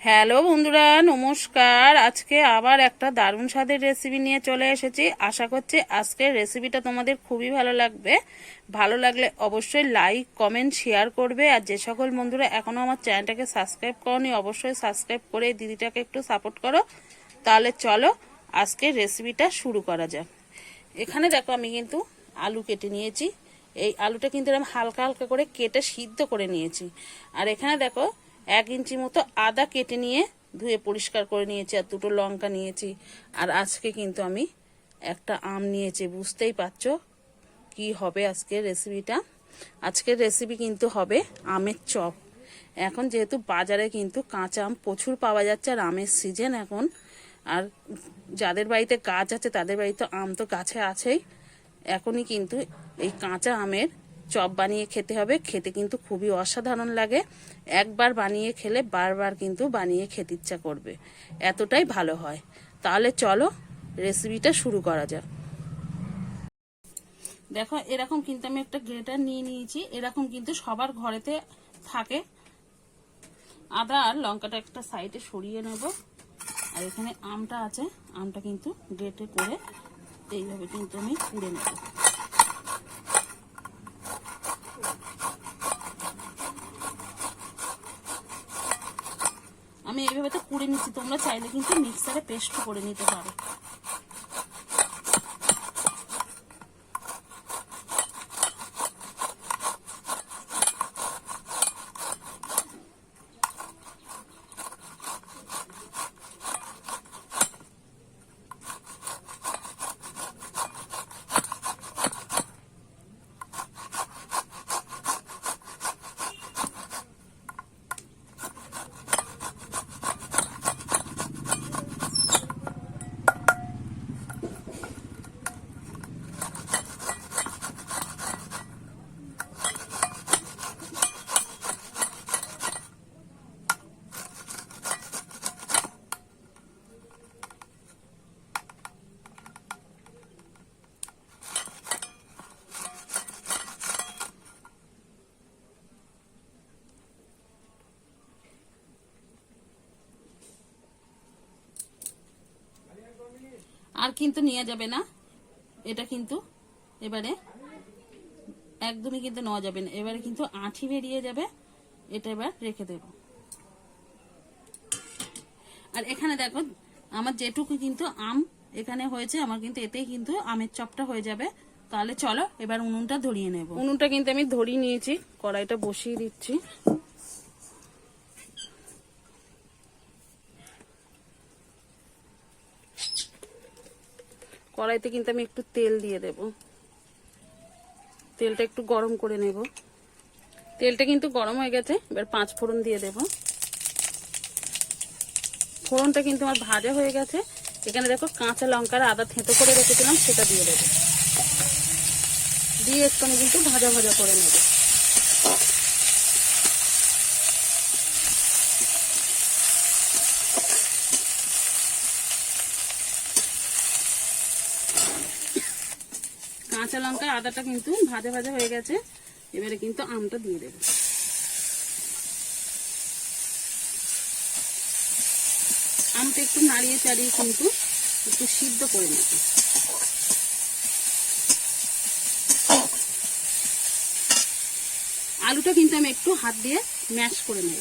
Hello বন্ধুরা, নমস্কার। আজকে আবার একটা দারুণ স্বাদের রেসিপি নিয়ে চলে এসেছি। আশা করছি আজকের রেসিপিটা তোমাদের খুবই ভালো লাগবে। ভালো লাগলে অবশ্যই লাইক কমেন্ট শেয়ার করবে। আর যে সকল বন্ধুরা এখনও আমার চ্যানেলটাকে সাবস্ক্রাইব করনি, অবশ্যই সাবস্ক্রাইব করে দিদিটাকে একটু সাপোর্ট করো। তাহলে চলো আজকের রেসিপিটা শুরু করা যাক। এখানে দেখো আমি কিন্তু আলু কেটে নিয়েছি। এই আলুটা কিন্তু আমি হালকা হালকা করে কেটে সিদ্ধ করে নিয়েছি। আর এখানে দেখো এক ইঞ্চি মতো আদা কেটে নিয়ে ধুয়ে পরিষ্কার করে নিয়েছি আর দুটো লঙ্কা নিয়েছি। আর আজকে কিন্তু আমি একটা আম নিয়েছি। বুঝতেই পারছ কি হবে আজকের রেসিপিটা আজকের রেসিপি কিন্তু হবে আমের চপ। এখন যেহেতু বাজারে কিন্তু কাঁচা আম প্রচুর পাওয়া যাচ্ছে আর আমের সিজন এখন। আর যাদের বাড়িতে গাছ আছে তাদের বাড়িতে আম তো গাছে আছেই। এখনই কিন্তু এই কাঁচা আমের চপ বানিয়ে খেতে হবে। খেতে কিন্তু খুবই অসাধারণ লাগে। একবার বানিয়ে খেলে বারবার কিন্তু বানিয়ে খেতে ইচ্ছা করবে। এতটাই ভালো হয়। তাহলে চলো রেসিপিটা শুরু করা যাক। দেখো, এরকম কিন্তু আমি একটা গ্রেটার নিয়ে নিয়েছি। এরকম কিন্তু সবার ঘরেতে থাকে। আদা আর লঙ্কাটা একটা সাইডে সরিয়ে নেব। আর এখানে আমটা আছে। আমটা কিন্তু গ্রেটে করে এইভাবে কিন্তু আমি কুড়ে নেব। আমি এইভাবে তো কুড়ে নিচ্ছি তোমরা চাইলে কিন্তু মিক্সারে পেস্ট করে নিতে পারো। আর কিন্তু নেওয়া যাবে না। এটা কিন্তু এবারে একদমই কিন্তু নেওয়া যাবে না। এবারে কিন্তু আঁঠি বেরিয়ে যাবে। এটা এবার রেখে দেব। আর এখানে দেখো, আমার যেটুকু কিন্তু আম এখানে হয়েছে, আমার কিন্তু এতেই কিন্তু আমের চপটা হয়ে যাবে। তাহলে চলো, এবার উনুনটা ধরিয়ে নেব। উনুনটা কিন্তু আমি ধরিয়ে নিয়েছি, কড়াইটা বসিয়ে দিচ্ছি। কড়াইতে কিন্তু আমি একটু তেল দিয়ে দেব। তেলটা একটু গরম করে নেব। তেলটা কিন্তু গরম হয়ে গেছে, এবার পাঁচ ফোড়ন দিয়ে দেব। ফোড়নটা কিন্তু আমার ভাজা হয়ে গেছে। এখানে দেখো কাঁচা লঙ্কার আদা থেঁতো করে রেখেছিলাম, সেটা দিয়ে দেবো। দিয়ে একটু আমি কিন্তু ভাজা ভাজা করে নেব। কাঁচা লঙ্কা আদাটা কিন্তু ভাজা ভাজা হয়ে গেছে। এবারে কিন্তু আমটা দিয়ে দেব। আমটা একটু নাড়িয়ে চাড়িয়ে কিন্তু একটু সিদ্ধ করে নেব। আলুটা কিন্তু আমি একটু হাত দিয়ে ম্যাশ করে নেব।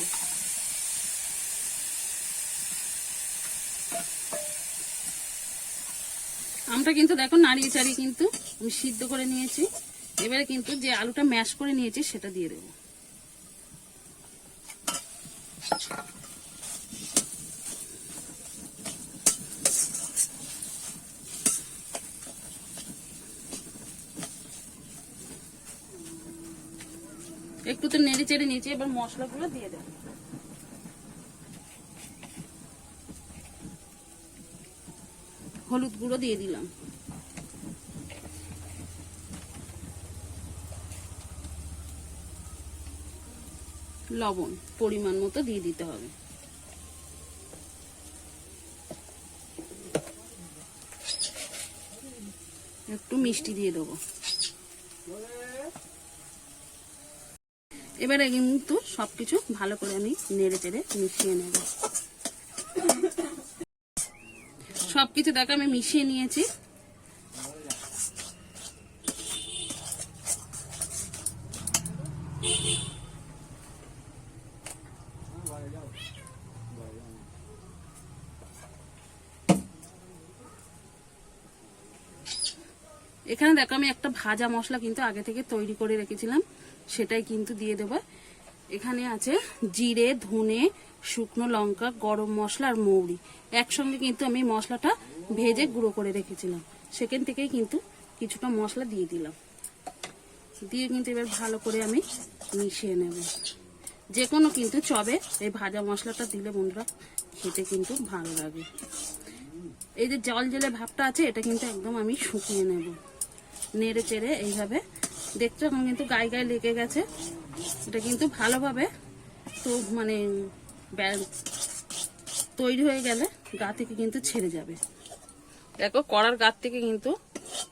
আমটা কিন্তু দেখো নাড়িয়ে চাড়িয়ে কিন্তু আমি সিদ্ধ করে নিয়েছি। এবারে কিন্তু যে আলুটা ম্যাশ করে নিয়েছি, সেটা দিয়ে দেবো। একটু তো নেড়ে চেড়ে নিয়েছি, এবার মশলাগুলো দিয়ে দেবো। হলুদ গুঁড়ো দিয়ে দিলাম। লবণ পরিমাণ মতো দিয়ে দিতে হবে। একটু মিষ্টি দিয়ে দেবো। এবারে কিন্তু সবকিছু ভালো করে আমি নেড়ে চেড়ে মিশিয়ে নেব। সবকিছু দেখো, আমি মিশিয়ে নিয়েছি। এখানে দেখো, আমি একটা ভাজা মশলা কিন্তু আগে থেকে তৈরি করে রেখেছিলাম, সেটাই কিন্তু দিয়ে দেবো। এখানে আছে জিরে, ধনে, শুকনো লঙ্কা, গরম মশলা আর মৌরি। একসঙ্গে কিন্তু আমি মশলাটা ভেজে গুঁড়ো করে রেখেছিলাম। সেখান থেকেই কিন্তু কিছুটা মশলা দিয়ে দিলাম। দিয়ে কিন্তু এবার ভালো করে আমি মিশিয়ে নেব। যে কোনো কিন্তু চবে এই ভাজা মশলাটা দিলে বন্ধুরা খেতে কিন্তু ভালো লাগে। এই যে জল জলে ভাবটা আছে, এটা কিন্তু একদম আমি শুকিয়ে নেব। নেড়ে চেড়ে এইভাবে দেখছ এখন কিন্তু গায়ে গায়ে লেগে গেছে। এটা কিন্তু ভালোভাবে তো মানে তৈরি হয়ে গেলে গা থেকে কিন্তু ছেড়ে যাবে। দেখো কড়ার গাত থেকে কিন্তু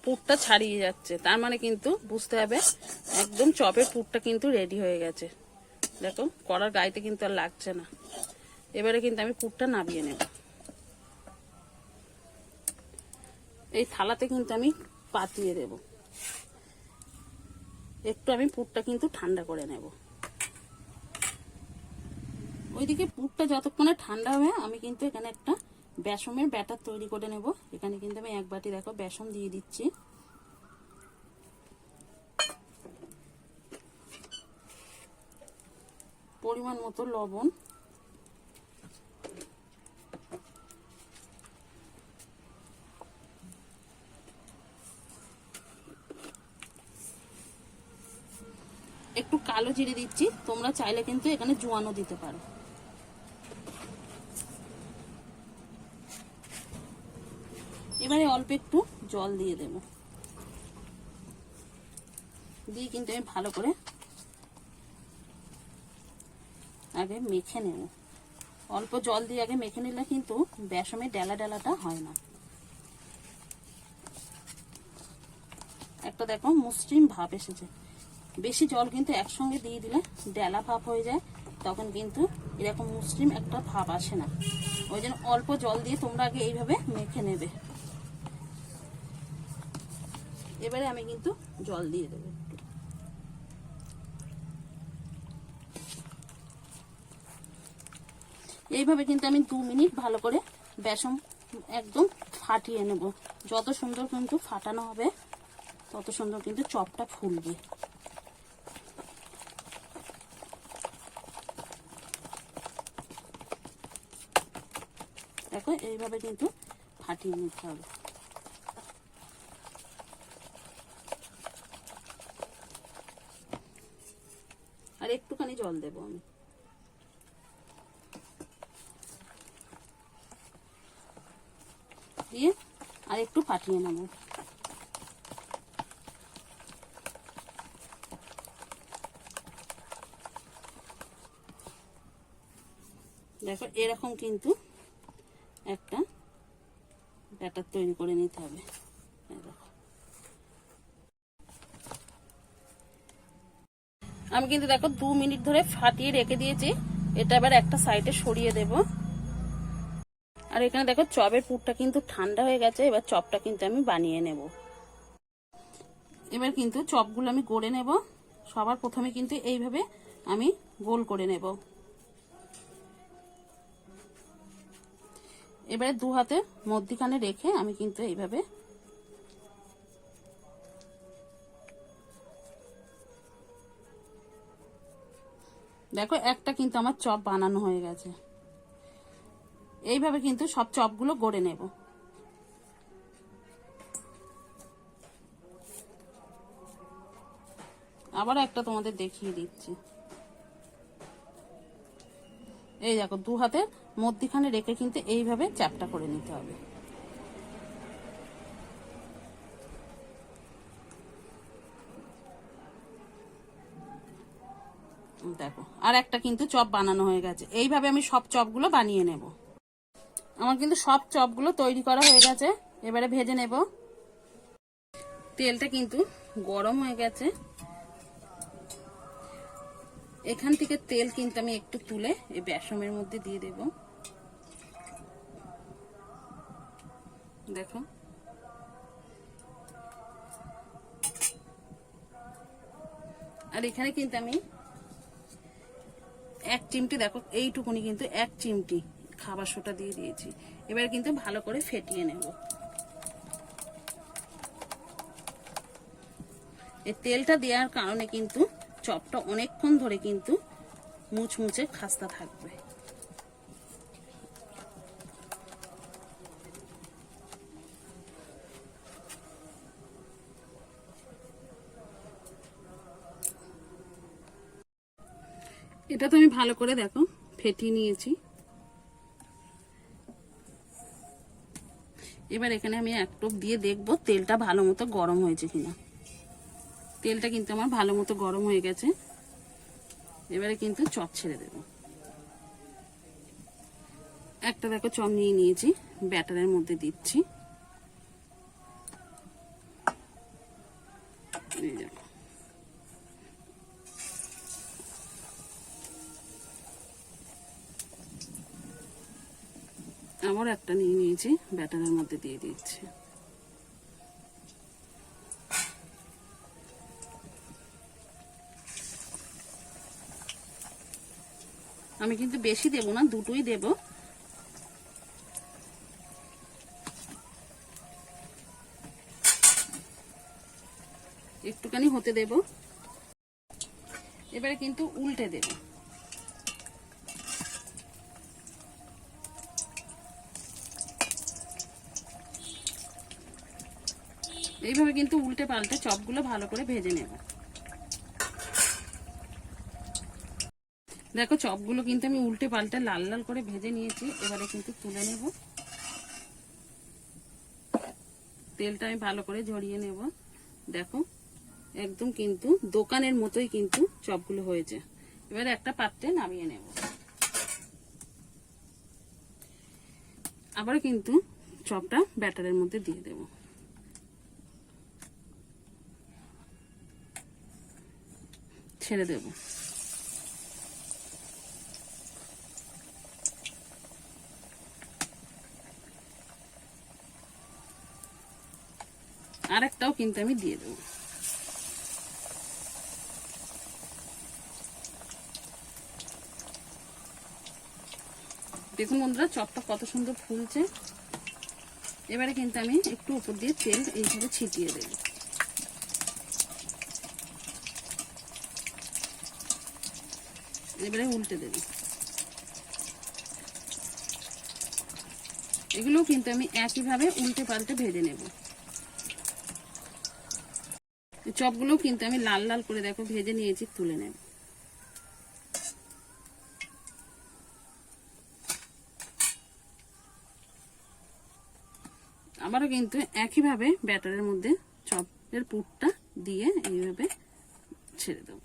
পুরটা ছাড়িয়ে যাচ্ছে। তার মানে কিন্তু বুঝতে হবে একদম চপের পুরটা কিন্তু রেডি হয়ে গেছে। দেখো কড়ার গাইতে কিন্তু আর লাগছে না। এবারে কিন্তু আমি পুরটা নামিয়ে নেব। এই থালাতে কিন্তু আমি পাতিয়ে দেব। একটু আমি পুরটা কিন্তু ঠান্ডা করে নেব। ওইদিকে পুরটা যতক্ষণে ঠান্ডা হবে, আমি কিন্তু এখানে একটা বেসমের ব্যাটার তৈরি করে নেব। এখানে কিন্তু আমি এক বাটি, দেখো, বেসম দিয়ে দিচ্ছি। পরিমাণ মতো লবণ। একটু কালো জিরে দিচ্ছি। তোমরা চাইলে কিন্তু এখানে জোয়ানো দিতে পারো। এবারে অল্প একটু জল দিয়ে দেব। দিয়ে কিন্তু আমি ভালো করে আগে মেখে নেব। অল্প জল দিয়ে আগে মেখে নিলে কিন্তু বেসমের ডেলা ডেলাটা হয় না। একটা দেখো মসৃণ ভাব এসেছে। বেশি জল কিন্তু একসঙ্গে দিয়ে দিলে ডেলা ভাব হয়ে যায়, তখন কিন্তু এরকম মুসলিম একটা ভাব আসে না। ওই জন্য অল্প জল দিয়ে তোমরা আগে এইভাবে মেখে নেবে। এবারে আমি কিন্তু জল দিয়ে দেবো এইভাবে কিন্তু আমি দু মিনিট ভালো করে বেসন একদম ফাটিয়ে নেব। যত সুন্দর কিন্তু ফাটানো হবে, তত সুন্দর কিন্তু চপটা ফুলবে। দেখো, এইভাবে কিন্তু ফাটিয়ে নিতে হবে। আর একটুখানি জল দেবো আমি। দিয়ে আর একটু ফাটিয়ে নেব। দেখো, এরকম কিন্তু একটা ব্যাটার তৈরি করে নিতে হবে। আমি কিন্তু দেখো দু মিনিট ধরে ফাটিয়ে রেখে দিয়েছি। এটা এবার একটা সাইডে সরিয়ে দেব। আর এখানে দেখো চপের পুরটা কিন্তু ঠান্ডা হয়ে গেছে। এবার চপটা কিন্তু আমি বানিয়ে নেব। এবার কিন্তু চপগুলো আমি গড়ে নেব। সবার প্রথমে কিন্তু এইভাবে আমি গোল করে নেব। এবারে দু হাতে মধ্যিখানে রেখে আমি কিন্তু এইভাবে দেখো, একটা কিন্তু আমার চপ বানানো হয়ে গেছে। এইভাবে কিন্তু সব চপগুলো গড়ে নেব। আবার একটা তোমাদের দেখিয়ে দিচ্ছি। এই দেখো, দু হাতে মধ্যিখানে রেখে কিন্তু এইভাবে চ্যাপটা করে নিতে হবে। দেখো, আর একটা কিন্তু চপ বানানো হয়ে গেছে। এইভাবে আমি সব চপগুলো বানিয়ে নেব। আমার কিন্তু সব চপগুলো তৈরি করা হয়ে গেছে। এবারে ভেজে নেব। তেলটা কিন্তু গরম হয়ে গেছে। এখান থেকে তেল কিন্তু আমি একটু তুলে এই বেসমের মধ্যে দিয়ে দেব। দেখো। আর এখানে কিন্তু আমি এক চিমটি, দেখো, এইটুকুনি কিন্তু এক চিমটি খাবার সোটা দিয়ে দিয়েছি। এবার কিন্তু ভালো করে ফেটিয়ে নেব। এই তেলটা দেওয়ার কারণে কিন্তু চপটা অনেকক্ষণ ধরে কিন্তু মুচমুচে খাস্তা থাকবে। এটা তো আমি ভালো করে দেখো, ফেটিয়ে নিয়েছি। এবার এখানে আমি এক টোপ দিয়ে দেখব তেলটা ভালো মতো গরম হয়েছে কিনা। তেলটা কিন্তু আমার ভালো মতো গরম হয়ে গেছে। এবারে কিন্তু চপ ছেড়ে দেব। একটা দেখো চপ নিয়ে নিয়েছি, ব্যাটারের মধ্যে দিচ্ছি। আবার একটা নিয়ে নিয়েছি, ব্যাটারের মধ্যে দিয়ে দিচ্ছি। আমি কিন্তু বেশি দেব না, দুটোই দেব। একটুখানি হতে দেব। এবারে কিন্তু উল্টে দেব। এইভাবে কিন্তু উল্টে পাল্টে চপগুলো ভালো করে ভেজে নেব। দেখো চপগুলো কিন্তু আমি উল্টে পাল্টে লাল লাল করে ভেজে নিয়েছি, এবারে কিন্তু তুলে নেব। তেলটা আমি ভালো করে ঝরিয়ে নেব। দেখো, একদম কিন্তু দোকানের মতোই কিন্তু চপগুলো হয়েছে। এবারে একটা পাত্রে নামিয়ে নেব। আবার কিন্তু চপটা ব্যাটারের মধ্যে দিয়ে দেব। ছেড়ে দেবো। আরেকটাও কিন্তু আমি দিয়ে দেবো। দেখুন বন্ধুরা, চপটা কত সুন্দর ফুলছে। এবারে কিন্তু আমি একটু উপর দিয়ে তেল এইভাবে ছিটিয়ে দেব। এবারে উল্টে দেব। এগুলোও কিন্তু আমি একইভাবে উল্টে পাল্টে ভেজে নেব। চপগুলো কিন্তু আমি লাল লাল করে দেখো ভেজে নিয়েছি, তুলে নেব। আবারও কিন্তু একইভাবে ব্যাটারের মধ্যে চপের পুরটা দিয়ে এইভাবে ছেড়ে দেবো।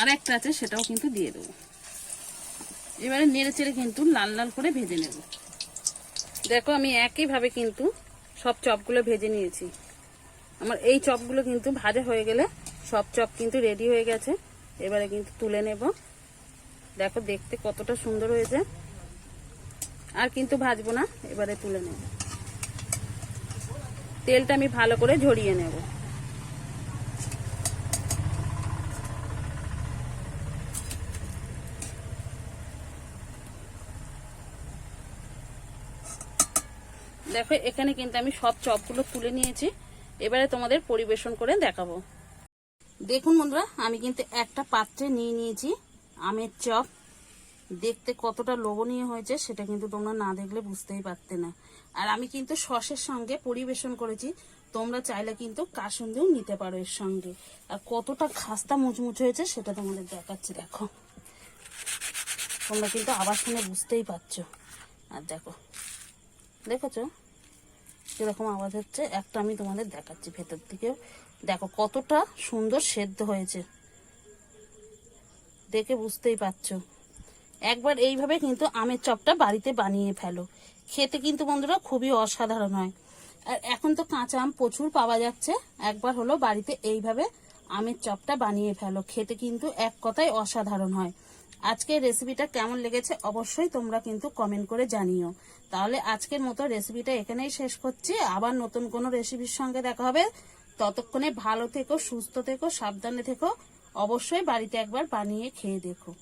আর একটা আছে, সেটাও কিন্তু দিয়ে দেবো। এবারে নেড়ে চেড়ে কিন্তু লাল লাল করে ভেজে নেব। দেখো, আমি একইভাবে কিন্তু সব চপগুলো ভেজে নিয়েছি। আমার এই চপগুলো কিন্তু ভাজা হয়ে গেলে সব চপ কিন্তু রেডি হয়ে গেছে। এবারে কিন্তু তুলে নেব। দেখো, দেখতে কতটা সুন্দর হয়েছে। আর কিন্তু ভাজবো না, এবারে তুলে নেব। তেলটা আমি ভালো করে ঝরিয়ে নেব। দেখো, এখানে কিন্তু আমি সব চপগুলো তুলে নিয়েছি। এবারে তোমাদের পরিবেশন করে দেখাবো। দেখুন বন্ধুরা, আমি কিন্তু একটা পাত্রে নিয়ে নিয়েছি আমের চপ। দেখতে কতটা লোভনীয় হয়েছে, সেটা কিন্তু তোমরা না দেখলে বুঝতেই পারতে না। আর আমি কিন্তু সসের সঙ্গে পরিবেশন করেছি, তোমরা চাইলে কিন্তু কাসুন্দিও নিতে পারো এর সঙ্গে। আর কতটা খাস্তা মুচমুচ হয়েছে, সেটা তোমাদের দেখাচ্ছি, দেখো। তোমরা কিন্তু আবার শুনে বুঝতেই পারছ। আর দেখো দেখেছ? কীরকম আওয়াজ হচ্ছে, একটা আমি তোমাদের দেখাচ্ছি ভেতর থেকেও দেখো কতটা সুন্দর সেদ্ধ হয়েছে। দেখে বুঝতেই পারছ। একবার এইভাবে কিন্তু আমের চপটা বাড়িতে বানিয়ে ফেলো। খেতে কিন্তু বন্ধুরা খুবই অসাধারণ হয়। আর এখন তো কাঁচা আম প্রচুর পাওয়া যাচ্ছে। একবার হলো বাড়িতে এইভাবে আমের চপটা বানিয়ে ফেলো। খেতে কিন্তু এক কথায় অসাধারণ হয়। আজকের রেসিপিটা কেমন লেগেছে অবশ্যই তোমরা কিন্তু কমেন্ট করে জানিও। তাহলে আজকের মতো রেসিপিটা এখানেই শেষ করছি। আবার নতুন কোনো রেসিপির সঙ্গে দেখা হবে। ততক্ষণে ভালো থেকো, সুস্থ থেকো, সাবধানে থেকো। অবশ্যই বাড়িতে একবার বানিয়ে খেয়ে দেখো।